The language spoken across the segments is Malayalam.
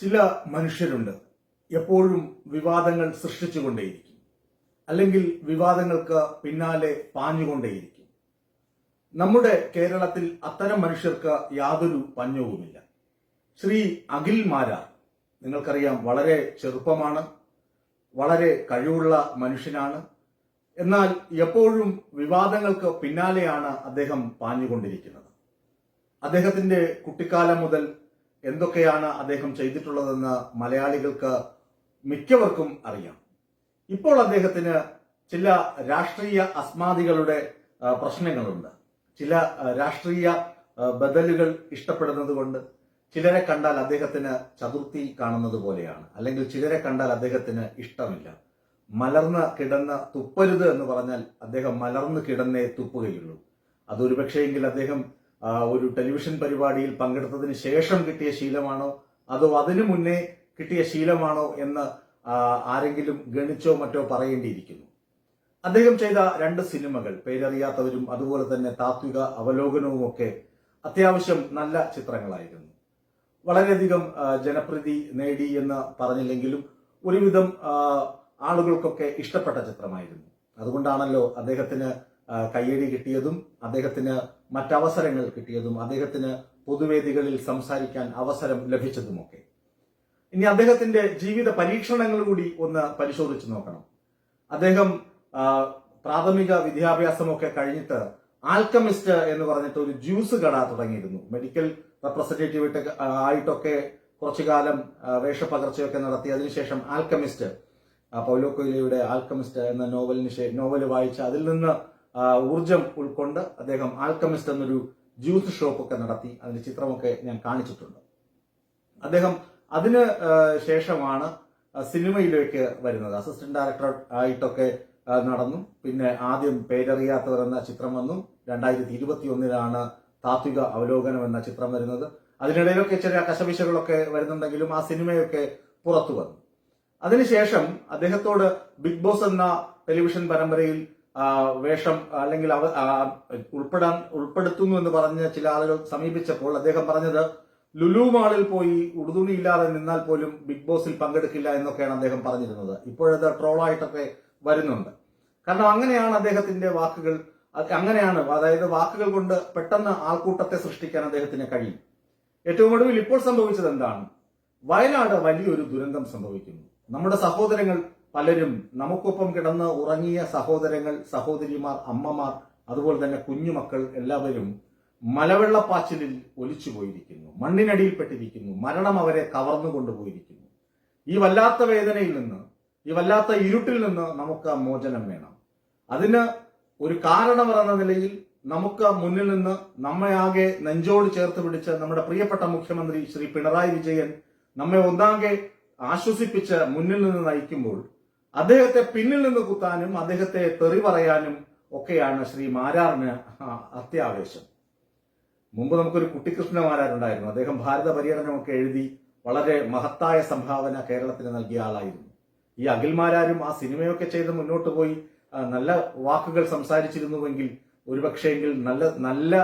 ചില മനുഷ്യരുണ്ട്. എപ്പോഴും വിവാദങ്ങൾ സൃഷ്ടിച്ചുകൊണ്ടേയിരിക്കും. അല്ലെങ്കിൽ വിവാദങ്ങൾക്ക് പിന്നാലെ പാഞ്ഞുകൊണ്ടേയിരിക്കും. നമ്മുടെ കേരളത്തിൽ അത്തരം മനുഷ്യർക്ക് യാതൊരു പഞ്ഞവുമില്ല. ശ്രീ അഖിൽ മാരാർ നിങ്ങൾക്കറിയാം വളരെ ചെറുപ്പമാണ് വളരെ കഴിവുള്ള മനുഷ്യനാണ്. എന്നാൽ എപ്പോഴും വിവാദങ്ങൾക്ക് പിന്നാലെയാണ് അദ്ദേഹം പാഞ്ഞുകൊണ്ടിരിക്കുന്നത്. അദ്ദേഹത്തിന്റെ കുട്ടിക്കാലം മുതൽ എന്തൊക്കെയാണ് അദ്ദേഹം ചെയ്തിട്ടുള്ളതെന്ന് മലയാളികൾക്ക് മിക്കവർക്കും അറിയാം. ഇപ്പോൾ അദ്ദേഹത്തിന് ചില രാഷ്ട്രീയ അസ്മാദികളുടെ പ്രശ്നങ്ങളുണ്ട്. ചില രാഷ്ട്രീയ ബദലുകൾ ഇഷ്ടപ്പെടുന്നത് കൊണ്ട് ചിലരെ കണ്ടാൽ അദ്ദേഹത്തിന് ചതുർത്ഥി കാണുന്നത് പോലെയാണ്. അല്ലെങ്കിൽ ചിലരെ കണ്ടാൽ അദ്ദേഹത്തിന് ഇഷ്ടമില്ല. മലർന്ന് കിടന്ന് തുപ്പരുത് എന്ന് പറഞ്ഞാൽ അദ്ദേഹം മലർന്ന് കിടന്നേ തുപ്പുകയുള്ളൂ. അതൊരു പക്ഷേയെങ്കിൽ അദ്ദേഹം ഒരു ടെലിവിഷൻ പരിപാടിയിൽ പങ്കെടുത്തതിന് ശേഷം കിട്ടിയ ശീലമാണോ? അതോ അതിനു മുന്നേ കിട്ടിയ ശീലമാണോ എന്ന് ആരെങ്കിലും ഗണിച്ചോ മറ്റോ പറയേണ്ടിയിരിക്കുന്നു. അദ്ദേഹം ചെയ്ത രണ്ട് സിനിമകൾ പേരറിയാത്തവരും അതുപോലെ തന്നെ താത്വിക അവലോകനവും ഒക്കെ അത്യാവശ്യം നല്ല ചിത്രങ്ങളായിരുന്നു. വളരെയധികം ജനപ്രീതി നേടി എന്ന് പറഞ്ഞില്ലെങ്കിലും ഒരുവിധം ആളുകൾക്കൊക്കെ ഇഷ്ടപ്പെട്ട ചിത്രമായിരുന്നു. അതുകൊണ്ടാണല്ലോ അദ്ദേഹത്തിന് കയ്യടി കിട്ടിയതും അദ്ദേഹത്തിന് മറ്റവസരങ്ങൾ കിട്ടിയതും അദ്ദേഹത്തിന് പൊതുവേദികളിൽ സംസാരിക്കാൻ അവസരം ലഭിച്ചതുമൊക്കെ. ഇനി അദ്ദേഹത്തിന്റെ ജീവിത പരീക്ഷണങ്ങൾ കൂടി ഒന്ന് പരിശോധിച്ചു നോക്കണം. അദ്ദേഹം പ്രാഥമിക വിദ്യാഭ്യാസമൊക്കെ കഴിഞ്ഞിട്ട് ആൽക്കമിസ്റ്റ് എന്ന് പറഞ്ഞിട്ട് ഒരു ജ്യൂസ് കട തുടങ്ങിയിരുന്നു. മെഡിക്കൽ റെപ്രസെന്റേറ്റീവ് ആയിട്ടൊക്കെ കുറച്ചു കാലം വേഷപ്പകർച്ചയൊക്കെ നടത്തി. അതിനുശേഷം ആൽക്കമിസ്റ്റ് പൗലോ കൊയിലയുടെ ആൽക്കമിസ്റ്റ് എന്ന നോവലിന് നോവൽ വായിച്ച് അതിൽ നിന്ന് ഊർജം ഉൾക്കൊണ്ട് അദ്ദേഹം ആൽക്കമിസ്റ്റ് എന്നൊരു ജ്യൂസ് ഷോപ്പ് ഒക്കെ നടത്തി. അതിന്റെ ചിത്രമൊക്കെ ഞാൻ കാണിച്ചിട്ടുണ്ട്. അദ്ദേഹം അതിന് ശേഷമാണ് സിനിമയിലേക്ക് വരുന്നത്. അസിസ്റ്റന്റ് ഡയറക്ടർ ആയിട്ടൊക്കെ നടന്നു. പിന്നെ ആദ്യം പേരറിയാത്തവർ എന്ന ചിത്രം വന്നു. രണ്ടായിരത്തി ഇരുപത്തി ഒന്നിലാണ് താത്വിക അവലോകനം എന്ന ചിത്രം വരുന്നത്. അതിനിടയിലൊക്കെ ചെറിയ കശപിശകളൊക്കെ വരുന്നുണ്ടെങ്കിലും ആ സിനിമയൊക്കെ പുറത്തു വന്നു. അതിനുശേഷം അദ്ദേഹത്തോട് ബിഗ് ബോസ് എന്ന ടെലിവിഷൻ പരമ്പരയിൽ വേഷം അല്ലെങ്കിൽ അവ ഉൾപ്പെടാൻ ഉൾപ്പെടുത്തുന്നു എന്ന് പറഞ്ഞ ചില ആളുകൾ സമീപിച്ചപ്പോൾ അദ്ദേഹം പറഞ്ഞത് ലുലു മാളിൽ പോയി ഉടുതുണി ഇല്ലാതെ നിന്നാൽ പോലും ബിഗ് ബോസിൽ പങ്കെടുക്കില്ല എന്നൊക്കെയാണ് അദ്ദേഹം പറഞ്ഞിരുന്നത്. ഇപ്പോഴത് ട്രോളായിട്ടൊക്കെ വരുന്നുണ്ട്. കാരണം അങ്ങനെയാണ് അദ്ദേഹത്തിന്റെ വാക്കുകൾ അങ്ങനെയാണ് അതായത് വാക്കുകൾ കൊണ്ട് പെട്ടെന്ന് ആൾക്കൂട്ടത്തെ സൃഷ്ടിക്കാൻ അദ്ദേഹത്തിന് കഴിയും. ഏറ്റവും ഒടുവിൽ ഇപ്പോൾ സംഭവിച്ചത് എന്താണ്? വയനാട് വലിയൊരു ദുരന്തം സംഭവിക്കുന്നു. നമ്മുടെ സഹോദരങ്ങൾ പലരും നമുക്കൊപ്പം കിടന്ന് ഉറങ്ങിയ സഹോദരങ്ങൾ സഹോദരിമാർ അമ്മമാർ അതുപോലെ തന്നെ കുഞ്ഞുമക്കൾ എല്ലാവരും മലവെള്ളപ്പാച്ചിലിൽ ഒലിച്ചു പോയിരിക്കുന്നു. മണ്ണിനടിയിൽപ്പെട്ടിരിക്കുന്നു. മരണം അവരെ കവർന്നു കൊണ്ടുപോയിരിക്കുന്നു. ഈ വല്ലാത്ത വേദനയിൽ നിന്ന് ഈ വല്ലാത്ത ഇരുട്ടിൽ നിന്ന് നമുക്ക് മോചനം വേണം. അതിന് ഒരു കാരണമെന്ന നിലയിൽ നമുക്ക് മുന്നിൽ നിന്ന് നമ്മെ ആകെ നെഞ്ചോട് ചേർത്ത് പിടിച്ച് നമ്മുടെ പ്രിയപ്പെട്ട മുഖ്യമന്ത്രി ശ്രീ പിണറായി വിജയൻ നമ്മെ ഒന്നാകെ ആശ്വസിപ്പിച്ച് മുന്നിൽ നിന്ന് നയിക്കുമ്പോൾ അദ്ദേഹത്തെ പിന്നിൽ നിന്ന് കുത്താനും അദ്ദേഹത്തെ തെറി പറയാനും ഒക്കെയാണ് ശ്രീ മാരാറിന് അത്യാവേശം. മുമ്പ് നമുക്കൊരു കുട്ടിക്കൃഷ്ണ മാരാറുണ്ടായിരുന്നു അദ്ദേഹം ഭാരത പര്യടനമൊക്കെ എഴുതി വളരെ മഹത്തായ സംഭാവന കേരളത്തിന് നൽകിയ ആളായിരുന്നു. ഈ അഖിൽമാരാരും ആ സിനിമയൊക്കെ ചെയ്ത് മുന്നോട്ട് പോയി നല്ല വാക്കുകൾ സംസാരിച്ചിരുന്നുവെങ്കിൽ ഒരുപക്ഷെങ്കിൽ നല്ല നല്ല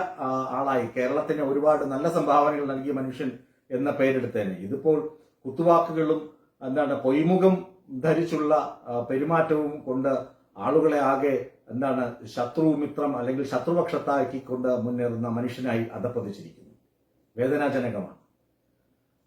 ആളായി. കേരളത്തിന് ഒരുപാട് നല്ല സംഭാവനകൾ നൽകിയ മനുഷ്യൻ എന്ന പേരെടുത്തേനെ. ഇതിപ്പോൾ കുത്തുവാക്കുകളും എന്താണ് പൊയ്മുഖം ധരിച്ചുള്ള പെരുമാറ്റവും കൊണ്ട് ആളുകളെ ആകെ എന്താണ് ശത്രു മിത്രം അല്ലെങ്കിൽ ശത്രുപക്ഷത്താക്കിക്കൊണ്ട് മുന്നേറുന്ന മനുഷ്യനായി അധപ്പതിച്ചിരിക്കുന്നു വേദനാജനകമാണ്.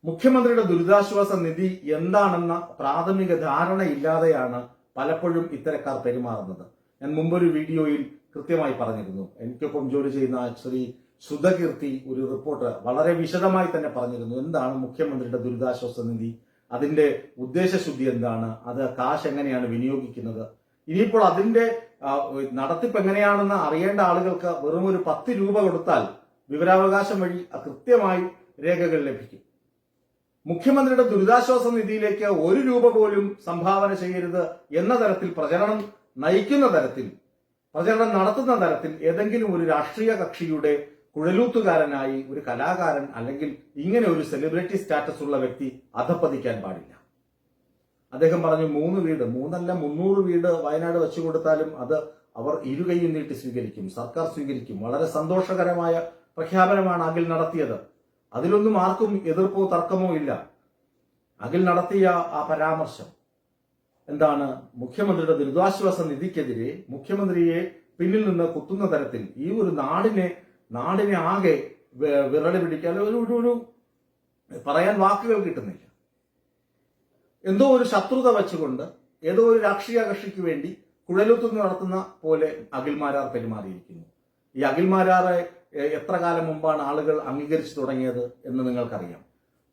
മുഖ്യമന്ത്രിയുടെ ദുരിതാശ്വാസ നിധി എന്താണെന്ന പ്രാഥമിക ധാരണയില്ലാതെയാണ് പലപ്പോഴും ഇത്തരക്കാർ പെരുമാറുന്നത്. ഞാൻ മുമ്പൊരു വീഡിയോയിൽ കൃത്യമായി പറഞ്ഞിരുന്നു. എനിക്കൊപ്പം ജോലി ചെയ്യുന്ന ശ്രീ സുധകീർത്തി ഒരു റിപ്പോർട്ട് വളരെ വിശദമായി തന്നെ പറഞ്ഞിരുന്നു. എന്താണ് മുഖ്യമന്ത്രിയുടെ ദുരിതാശ്വാസ നിധി? അതിന്റെ ഉദ്ദേശശുദ്ധി എന്താണ്? അത് കാശ് എങ്ങനെയാണ് വിനിയോഗിക്കുന്നത്? ഇനിയിപ്പോൾ അതിന്റെ നടത്തിപ്പ് എങ്ങനെയാണെന്ന് അറിയേണ്ട ആളുകൾക്ക് വെറും ഒരു പത്ത് രൂപ കൊടുത്താൽ വിവരാവകാശം വഴി കൃത്യമായി രേഖകൾ ലഭിക്കും. മുഖ്യമന്ത്രിയുടെ ദുരിതാശ്വാസ നിധിയിലേക്ക് ഒരു രൂപ പോലും സംഭാവന ചെയ്യരുത് എന്ന തരത്തിൽ പ്രചരണം നയിക്കുന്ന തരത്തിൽ പ്രചരണം നടത്തുന്ന തരത്തിൽ ഏതെങ്കിലും ഒരു രാഷ്ട്രീയ കക്ഷിയുടെ കുഴലൂത്തുകാരനായി ഒരു കലാകാരൻ അല്ലെങ്കിൽ ഇങ്ങനെ ഒരു സെലിബ്രിറ്റി സ്റ്റാറ്റസ് ഉള്ള വ്യക്തി അധപ്പതിക്കാൻ പാടില്ല. അദ്ദേഹം പറഞ്ഞു മൂന്ന് വീട് മൂന്നല്ല മുന്നൂറ് വീട് വയനാട് വെച്ചു കൊടുത്താലും അത് അവർ ഇരുകൈയും നീട്ടി സ്വീകരിക്കും സർക്കാർ സ്വീകരിക്കും. വളരെ സന്തോഷകരമായ പ്രഖ്യാപനമാണ് അഖിൽ നടത്തിയത്. അതിലൊന്നും ആർക്കും എതിർപ്പോ തർക്കമോ ഇല്ല. അഖിൽ നടത്തിയ ആ പരാമർശം എന്താണ്? മുഖ്യമന്ത്രിയുടെ ദുരിതാശ്വാസ നിധിക്കെതിരെ മുഖ്യമന്ത്രിയെ പിന്നിൽ നിന്ന് കുത്തുന്ന തരത്തിൽ ഈ ഒരു നാടിനെ നാടിനെ ആകെ വിരളി പിടിക്കാൻ ഒരു- ഒരു പറയാൻ വാക്കുകൾ കിട്ടുന്നില്ല. എന്തോ ഒരു ശത്രുത വെച്ചുകൊണ്ട് ഏതോ ഒരു രാഷ്ട്രീയ കക്ഷിക്ക് വേണ്ടി കുഴലുത്തുന്നു നടത്തുന്ന പോലെ അഖിൽമാരാർ പെരുമാറിയിരിക്കുന്നു. ഈ അഖിൽമാരാറെ എത്ര കാലം മുമ്പാണ് ആളുകൾ അംഗീകരിച്ചു തുടങ്ങിയത് എന്ന് നിങ്ങൾക്കറിയാം.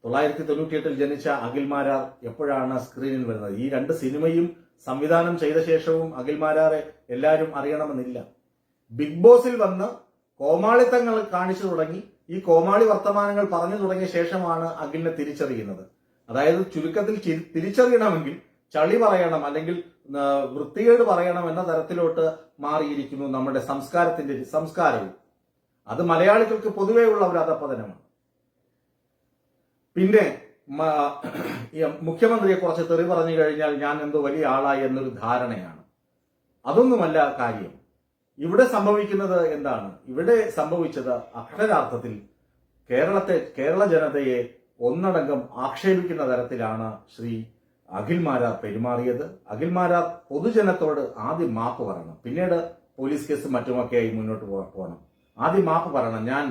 തൊള്ളായിരത്തി തൊണ്ണൂറ്റിയെട്ടിൽ ജനിച്ച അഖിൽമാരാർ എപ്പോഴാണ് സ്ക്രീനിൽ വരുന്നത്? ഈ രണ്ട് സിനിമയും സംവിധാനം ചെയ്ത ശേഷവും അഖിൽമാരാറെ എല്ലാവരും അറിയണമെന്നില്ല. ബിഗ് ബോസിൽ വന്ന് കോമാളിത്തങ്ങൾ കാണിച്ചു തുടങ്ങി. ഈ കോമാളി വർത്തമാനങ്ങൾ പറഞ്ഞു തുടങ്ങിയ ശേഷമാണ് അഖിലിനെ തിരിച്ചറിയുന്നത്. അതായത് ചുരുക്കത്തിൽ തിരിച്ചറിയണമെങ്കിൽ ചളി പറയണം അല്ലെങ്കിൽ വൃത്തികേട് പറയണം എന്ന തരത്തിലോട്ട് മാറിയിരിക്കുന്നു നമ്മുടെ സംസ്കാരത്തിന്റെ സംസ്കാരവും. അത് മലയാളികൾക്ക് പൊതുവേ ഉള്ള ഒരു അധപ്പതനമാണ് പിന്നെ മുഖ്യമന്ത്രിയെ കുറച്ച് തെറി പറഞ്ഞു കഴിഞ്ഞാൽ ഞാൻ എന്തോ വലിയ ആളായി എന്നൊരു ധാരണയാണ്. അതൊന്നുമല്ല കാര്യം. ഇവിടെ സംഭവിക്കുന്നത് എന്താണ്? ഇവിടെ സംഭവിച്ചത് അക്ഷരാർത്ഥത്തിൽ കേരളത്തെ കേരള ജനതയെ ഒന്നടങ്കം ആക്ഷേപിക്കുന്ന തരത്തിലാണ് ശ്രീ അഖിൽമാരാർ പെരുമാറിയത്. അഖിൽമാരാർ പൊതുജനത്തോട് ആദ്യം മാപ്പ് പറയണം. പിന്നീട് പോലീസ് കേസ് മറ്റുമൊക്കെയായി മുന്നോട്ട് പോകണം. ആദ്യം മാപ്പ് പറയണം. ഞാൻ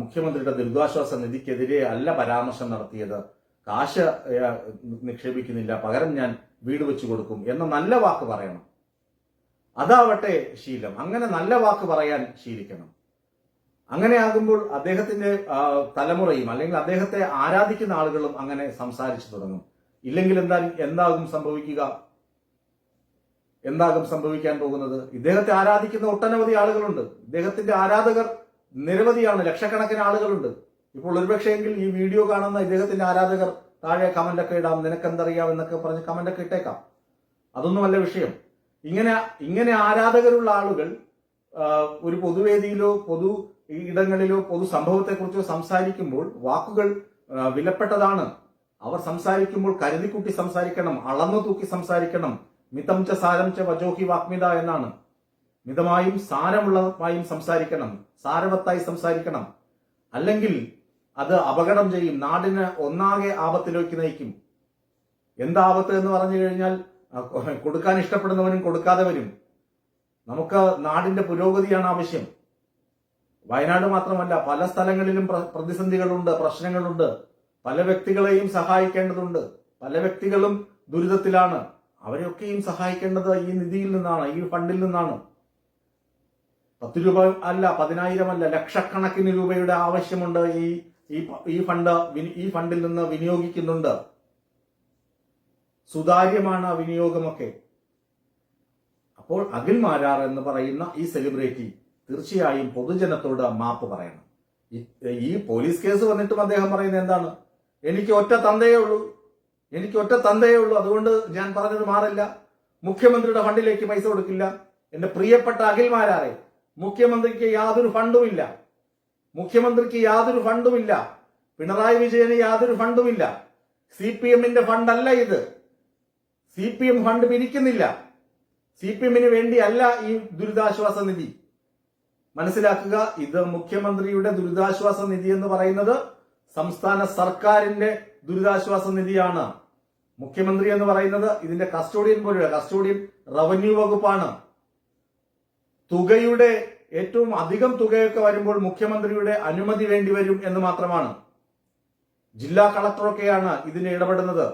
മുഖ്യമന്ത്രിയുടെ ദുരിതാശ്വാസ നിധിക്കെതിരെ അല്ല പരാമർശം നടത്തിയത്. കാശ് നിക്ഷേപിക്കുന്നില്ല. പകരം ഞാൻ വീട് വെച്ചു കൊടുക്കും എന്ന നല്ല വാക്ക് പറയണം. അതാവട്ടെ ശീലം. അങ്ങനെ നല്ല വാക്ക് പറയാൻ ശീലിക്കണം. അങ്ങനെ ആകുമ്പോൾ അദ്ദേഹത്തിന്റെ തലമുറയും അല്ലെങ്കിൽ അദ്ദേഹത്തെ ആരാധിക്കുന്ന ആളുകളും അങ്ങനെ സംസാരിച്ചു തുടങ്ങും. ഇല്ലെങ്കിൽ എന്താ എന്താകും സംഭവിക്കുക? എന്താകും സംഭവിക്കാൻ പോകുന്നത്? ഇദ്ദേഹത്തെ ആരാധിക്കുന്ന ഒട്ടനവധി ആളുകളുണ്ട്. ഇദ്ദേഹത്തിന്റെ ആരാധകർ നിരവധിയാണ് ലക്ഷക്കണക്കിന് ആളുകളുണ്ട്. ഇപ്പോൾ ഒരുപക്ഷെങ്കിൽ ഈ വീഡിയോ കാണുന്ന ഇദ്ദേഹത്തിന്റെ ആരാധകർ താഴെ കമന്റൊക്കെ ഇടാം. നിനക്കെന്തറിയാം എന്നൊക്കെ പറഞ്ഞ് കമന്റൊക്കെ ഇട്ടേക്കാം. അതൊന്നുമല്ല വിഷയം. ഇങ്ങനെ ഇങ്ങനെ ആരാധകരുള്ള ആളുകൾ ഒരു പൊതുവേദിയിലോ പൊതു ഇടങ്ങളിലോ പൊതു സംഭവത്തെക്കുറിച്ചോ സംസാരിക്കുമ്പോൾ വാക്കുകൾ വിലപ്പെട്ടതാണ്. അവർ സംസാരിക്കുമ്പോൾ കരുതിക്കുട്ടി സംസാരിക്കണം അളന്നു തൂക്കി സംസാരിക്കണം. മിതം ച സാരം ച വജോഹി വാക്മിത എന്നാണ്. മിതമായും സാരമുള്ളതായും സംസാരിക്കണം സാരവത്തായി സംസാരിക്കണം. അല്ലെങ്കിൽ അത് അപകടം ചെയ്യും നാടിന് ഒന്നാകെ ആപത്തിലേക്ക് നയിക്കും. എന്താപത്ത് എന്ന് പറഞ്ഞു കഴിഞ്ഞാൽ കൊടുക്കാൻ ഇഷ്ടപ്പെടുന്നവനും കൊടുക്കാതെ വരും. നമുക്ക് നാടിന്റെ പുരോഗതിയാണ് ആവശ്യം. വയനാട് മാത്രമല്ല പല സ്ഥലങ്ങളിലും പ്രതിസന്ധികളുണ്ട് പ്രശ്നങ്ങളുണ്ട്. പല വ്യക്തികളെയും സഹായിക്കേണ്ടതുണ്ട്. പല വ്യക്തികളും ദുരിതത്തിലാണ്. അവരെയൊക്കെയും സഹായിക്കേണ്ടത് ഈ നിധിയിൽ നിന്നാണ് ഈ ഫണ്ടിൽ നിന്നാണ്. പത്ത് രൂപ അല്ല പതിനായിരം അല്ല ലക്ഷക്കണക്കിന് രൂപയുടെ ആവശ്യമുണ്ട് ഈ ഈ ഫണ്ട് ഈ ഫണ്ടിൽ നിന്ന് വിനിയോഗിക്കുന്നുണ്ട്. സുതാര്യമാണ് ആ വിനിയോഗമൊക്കെ. അപ്പോൾ അഖിൽ മാരാർ എന്ന് പറയുന്ന ഈ സെലിബ്രിറ്റി തീർച്ചയായും പൊതുജനത്തോട് മാപ്പ് പറയണം. ഈ- പോലീസ് കേസ് വന്നിട്ടും അദ്ദേഹം പറയുന്നത് എന്താണ്? എനിക്ക് ഒറ്റ തന്തയേ ഉള്ളൂ. എനിക്ക് ഒറ്റ തന്തയേ ഉള്ളൂ. അതുകൊണ്ട് ഞാൻ പറഞ്ഞത് മാറില്ല. മുഖ്യമന്ത്രിയുടെ ഫണ്ടിലേക്ക് പൈസ കൊടുക്കില്ല. എന്റെ പ്രിയപ്പെട്ട അഖിൽമാരാറെ മുഖ്യമന്ത്രിക്ക് യാതൊരു ഫണ്ടുമില്ല. മുഖ്യമന്ത്രിക്ക് യാതൊരു ഫണ്ടുമില്ല. പിണറായി വിജയന് യാതൊരു ഫണ്ടുമില്ല. സി പി എമ്മിന്റെ ഫണ്ടല്ല ഇത്. സി പി എം ഫണ്ട് പിരിക്കുന്നില്ല. സി പി എമ്മിന് വേണ്ടിയല്ല ഈ ദുരിതാശ്വാസ നിധി. മനസ്സിലാക്കുക ഇത് മുഖ്യമന്ത്രിയുടെ ദുരിതാശ്വാസ നിധി എന്ന് പറയുന്നത് സംസ്ഥാന സർക്കാരിന്റെ ദുരിതാശ്വാസ നിധിയാണ്. മുഖ്യമന്ത്രി എന്ന് പറയുന്നത് ഇതിന്റെ കസ്റ്റോഡിയൻ പോലെയുള്ള കസ്റ്റോഡിയൻ റവന്യൂ വകുപ്പാണ്. തുകയുടെ ഏറ്റവും അധികം തുകയൊക്കെ വരുമ്പോൾ മുഖ്യമന്ത്രിയുടെ അനുമതി വേണ്ടി വരും എന്ന് മാത്രമാണ്. ജില്ലാ കളക്ടറൊക്കെയാണ് ഇതിന് ഇടപെടുന്നത്.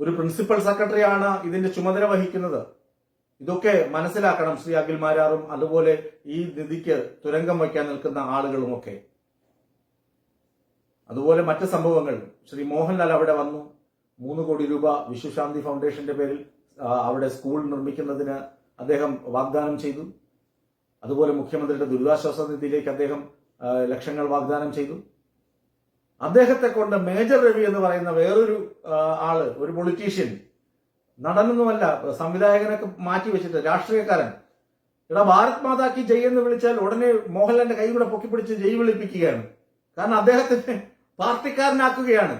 ഒരു പ്രിൻസിപ്പൽ സെക്രട്ടറിയാണ് ഇതിന്റെ ചുമതല വഹിക്കുന്നത്. ഇതൊക്കെ മനസ്സിലാക്കണം ശ്രീ അഖിൽമാരാറും അതുപോലെ ഈ നിധിക്ക് തുരങ്കം വയ്ക്കാൻ നിൽക്കുന്ന ആളുകളുമൊക്കെ. അതുപോലെ മറ്റ് സംഭവങ്ങൾ. ശ്രീ മോഹൻലാൽ അവിടെ വന്നു. മൂന്ന് കോടി രൂപ വിശ്വശാന്തി ഫൗണ്ടേഷന്റെ പേരിൽ അവിടെ സ്കൂൾ നിർമ്മിക്കുന്നതിന് അദ്ദേഹം വാഗ്ദാനം ചെയ്തു. അതുപോലെ മുഖ്യമന്ത്രിയുടെ ദുരിതാശ്വാസ നിധിയിലേക്ക് അദ്ദേഹം ലക്ഷങ്ങൾ വാഗ്ദാനം ചെയ്തു. അദ്ദേഹത്തെ കൊണ്ട് മേജർ രവി എന്ന് പറയുന്ന വേറൊരു ആൾ ഒരു പൊളിറ്റീഷ്യൻ നടനൊന്നുമല്ല സംവിധായകനൊക്കെ മാറ്റി വെച്ചിട്ട് രാഷ്ട്രീയക്കാരൻ. ഇവിടെ ഭാരത് മാതാ കി ജയ് എന്ന് വിളിച്ചാൽ ഉടനെ മോഹൻലാലിന്റെ കൈ കൂടെ പൊക്കിപ്പിടിച്ച് ജയ് വിളിപ്പിക്കുകയാണ് കാരണം അദ്ദേഹത്തിന് പാർട്ടിക്കാരനാക്കുകയാണ്.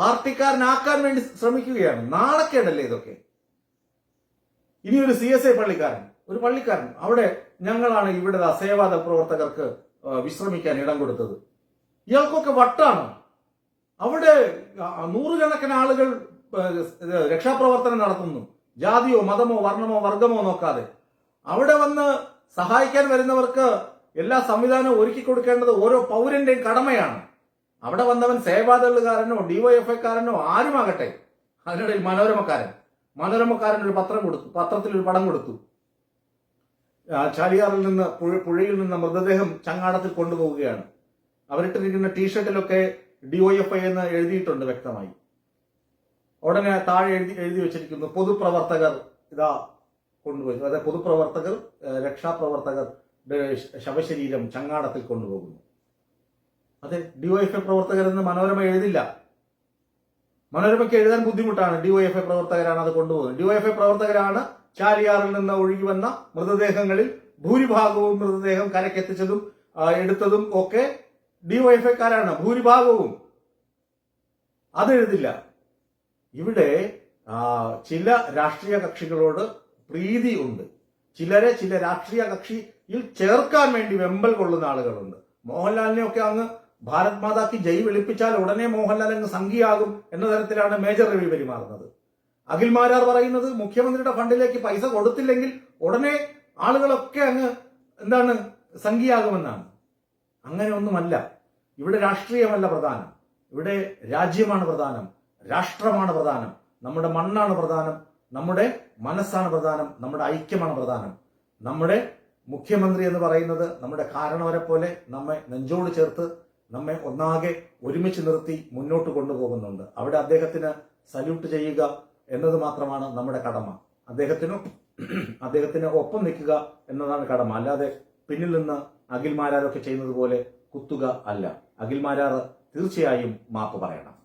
പാർട്ടിക്കാരനാക്കാൻ വേണ്ടി ശ്രമിക്കുകയാണ്. നാണക്കേടല്ലേ ഇതൊക്കെ? ഇനി ഒരു സി എസ് ഐ പള്ളിക്കാരൻ ഒരു പള്ളിക്കാരൻ. അവിടെ ഞങ്ങളാണ് ഇവിടെ സേവാദ പ്രവർത്തകർക്ക് വിശ്രമിക്കാൻ ഇടം കൊടുത്തത്. ഇയാൾക്കൊക്കെ വട്ടാണ്. അവിടെ നൂറുകണക്കിന് ആളുകൾ രക്ഷാപ്രവർത്തനം നടത്തുന്നു. ജാതിയോ മതമോ വർണമോ വർഗമോ നോക്കാതെ. അവിടെ വന്ന് സഹായിക്കാൻ വരുന്നവർക്ക് എല്ലാ സംവിധാനവും ഒരുക്കി കൊടുക്കേണ്ടത് ഓരോ പൗരന്റെയും കടമയാണ്. അവിടെ വന്നവൻ സേവാദളുകാരനോ ഡിവൈഎഫ്ഐക്കാരനോ ആരുമാകട്ടെ. അതിനിടയിൽ മനോരമക്കാരൻ. മനോരമക്കാരൻ ഒരു പത്രം കൊടുത്തു പത്രത്തിൽ ഒരു പടം കൊടുത്തു. ചാലിയാറിൽ നിന്ന് പുഴ പുഴയിൽ നിന്ന് മൃതദേഹം ചങ്ങാടത്തിൽ കൊണ്ടുപോവുകയാണ്. അവരിട്ടിരിക്കുന്ന ടീഷർട്ടിലൊക്കെ ഐ എന്ന് എഴുതിയിട്ടുണ്ട് വ്യക്തമായി. ഉടനെ താഴെ എഴുതി എഴുതി വെച്ചിരിക്കുന്നു പൊതുപ്രവർത്തകർ ഇതാ കൊണ്ടുപോയി. അതായത് പൊതുപ്രവർത്തകർ രക്ഷാപ്രവർത്തകർ ശവശരീരം ചങ്ങാടത്തിൽ കൊണ്ടുപോകുന്നു. അതെ ഡിവൈഎഫ്ഐ പ്രവർത്തകർ എന്ന് മനോരമ എഴുതില്ല. മനോരമയ്ക്ക് എഴുതാൻ ബുദ്ധിമുട്ടാണ് ഡിവൈഎഫ്ഐ പ്രവർത്തകരാണ് അത് കൊണ്ടുപോകുന്നത്. ഡിവൈഎഫ്ഐ പ്രവർത്തകരാണ് ചാലിയാറിൽ നിന്ന് ഒഴുകി വന്ന മൃതദേഹങ്ങളിൽ ഭൂരിഭാഗവും മൃതദേഹം കരക്കെത്തിച്ചതും എടുത്തതും ഒക്കെ ഡിവൈഎഫ്ഐക്കാരാണ് ഭൂരിഭാഗവും. അത് എഴുതില്ല ഇവിടെ ചില രാഷ്ട്രീയ കക്ഷികളോട് പ്രീതി ഉണ്ട്. ചിലരെ ചില രാഷ്ട്രീയ കക്ഷിയിൽ ചേർക്കാൻ വേണ്ടി വെമ്പൽ കൊള്ളുന്ന ആളുകളുണ്ട്. മോഹൻലാലിനെ ഒക്കെ അങ്ങ് ഭാരത് മാതാക്ക് ജയ് വിളിപ്പിച്ചാൽ ഉടനെ മോഹൻലാൽ അങ്ങ് സംഘിയാകും എന്ന തരത്തിലാണ് മേജർ രവി പെരുമാറുന്നത്. അഖിൽ മാരാർ പറയുന്നത് മുഖ്യമന്ത്രിയുടെ ഫണ്ടിലേക്ക് പൈസ കൊടുത്തില്ലെങ്കിൽ ഉടനെ ആളുകളൊക്കെ അങ്ങ് എന്താണ് സംഘിയാകുമെന്നാണ്. അങ്ങനെ ഒന്നുമല്ല ഇവിടെ രാഷ്ട്രീയമല്ല പ്രധാനം. ഇവിടെ രാജ്യമാണ് പ്രധാനം. രാഷ്ട്രമാണ് പ്രധാനം. നമ്മുടെ മണ്ണാണ് പ്രധാനം. നമ്മുടെ മനസ്സാണ് പ്രധാനം. നമ്മുടെ ഐക്യമാണ് പ്രധാനം. നമ്മുടെ മുഖ്യമന്ത്രി എന്ന് പറയുന്നത് നമ്മുടെ കാരണവരെ പോലെ നമ്മെ നെഞ്ചോട് ചേർത്ത് നമ്മെ ഒന്നാകെ ഒരുമിച്ച് നിർത്തി മുന്നോട്ട് കൊണ്ടുപോകുന്നുണ്ട്. അവിടെ അദ്ദേഹത്തിന് സല്യൂട്ട് ചെയ്യുക എന്നത് മാത്രമാണ് നമ്മുടെ കടമ. അദ്ദേഹത്തിനും അദ്ദേഹത്തിന് ഒപ്പം നിൽക്കുക എന്നതാണ് കടമ. അല്ലാതെ പിന്നിൽ നിന്ന് അഖിൽ മാരാരൊക്കെ ചെയ്യുന്നത് പോലെ കുത്തുക അല്ല. അഖിൽ മാരാർ തീർച്ചയായും മാപ്പ് പറയണം.